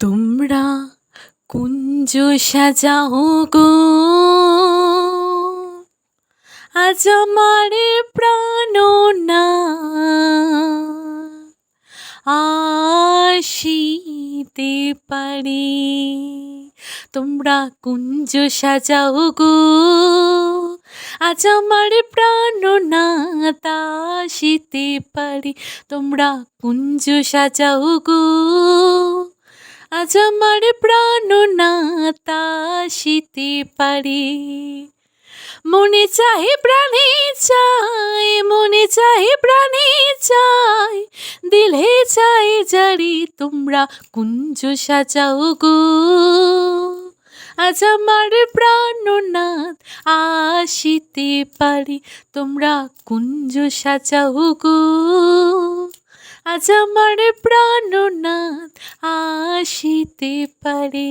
তোমরা কুঞ্জ সাজাও গো। আজ আমার প্রাণ না। আসিতে পারে। তোমরা কুঞ্জ সাজাও গো। আজ আমার প্রাণ না আসিতে পারে। তোমরা কুঞ্জ সাজাও গো। আজ আমার প্রাণনাথ আসিতে পারে। মনে চাহে প্রাণে চায়, মনে চাহে প্রাণে চায়, দিলে চাই জারি তোমরা কুঞ্জ সাজাও গো। আজ আমার প্রাণনাথ আসিতে পারি, তোমরা কুঞ্জ সাজাও গো। আজ আমার প্রাণনাথ আসিতে পারে